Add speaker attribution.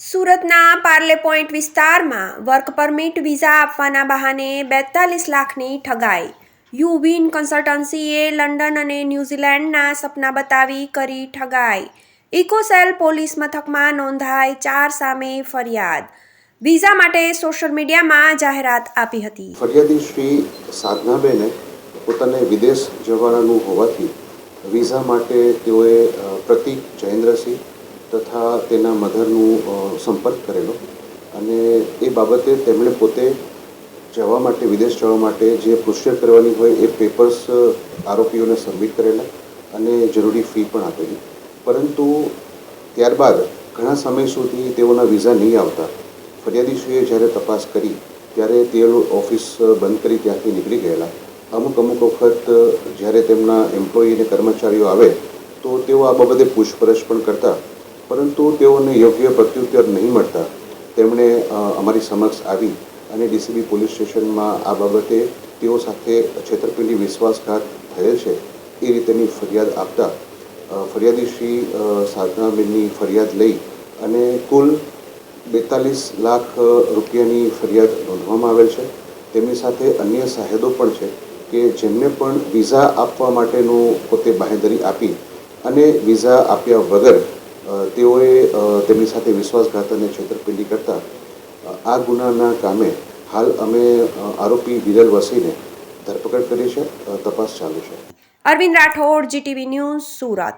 Speaker 1: સુરતના પાર્લે પોઈન્ટ વિસ્તારમાં work permit visa આપવાના બહાને બેતાલીસ લાખની ઠગાઈ. યુવિન કન્સલ્ટન્સીએ લંડન અને ન્યૂઝીલેન્ડના સપના બતાવી કરી ઠગાઈ. ઇકોસેલ પોલીસ મથકમાં નોંધાઈ ચાર સામે ફરિયાદ. વિઝા માટે સોશિયલ મીડિયામાં જાહેરાત આપી હતી.
Speaker 2: ફરિયાદી શ્રી સાધનાબેને પોતાને વિદેશ જવાનું હોવાથી વિઝા માટે તેઓએ પ્રતિક જયેન્દ્રસિંહ તથા તેના મધરનું સંપર્ક કરેલો. અને એ બાબતે તેમણે પોતે જવા માટે, વિદેશ જવા માટે જે પ્રોસિજર કરવાની હોય એ પેપર્સ આરોપીઓને સબમિટ કરેલા અને જરૂરી ફી પણ આપેલી. પરંતુ ત્યારબાદ ઘણા સમય સુધી તેઓના વિઝા નહીં આવતા. ફરિયાદીશ્રીએ જ્યારે તપાસ કરી, ત્યારે તેઓ ઓફિસ બંધ કરી ત્યાંથી નીકળી ગયેલા. અમુક અમુક વખત જ્યારે તેમના એમ્પ્લોયી અને કર્મચારીઓ આવે, તો તેઓ આ બાબતે પૂછપરછ પણ કરતા પરંતુ તેઓને યોગ્ય પ્રત્યુત્તર નહીં મળતા. તેમણે અમારી સમક્ષ આવી અને ડીસીબી પોલીસ સ્ટેશનમાં આ બાબતે તેઓ સાથે છેતરપિંડી, વિશ્વાસઘાત થયેલ છે એ રીતેની ફરિયાદ આપતા ફરિયાદી શ્રી સાધનાબેનની ફરિયાદ લઈ અને કુલ બેતાલીસ લાખ રૂપિયાની ફરિયાદ નોંધવામાં આવેલ છે. તેમની સાથે અન્ય સાહેદો પણ છે કે જેમને પણ વિઝા આપવા માટેનું પોતે બાહેંધરી આપી અને વિઝા આપ્યા વગર તેઓએ તેમની સાથે વિશ્વાસઘાત અને છેતરપિંડી કરતા આ ગુનાના કામે હાલ અમે આરોપી વિરલ વસીને ધરપકડ કરી છે. તપાસ ચાલુ છે.
Speaker 1: Arvind Rathod, GTV news, Surat.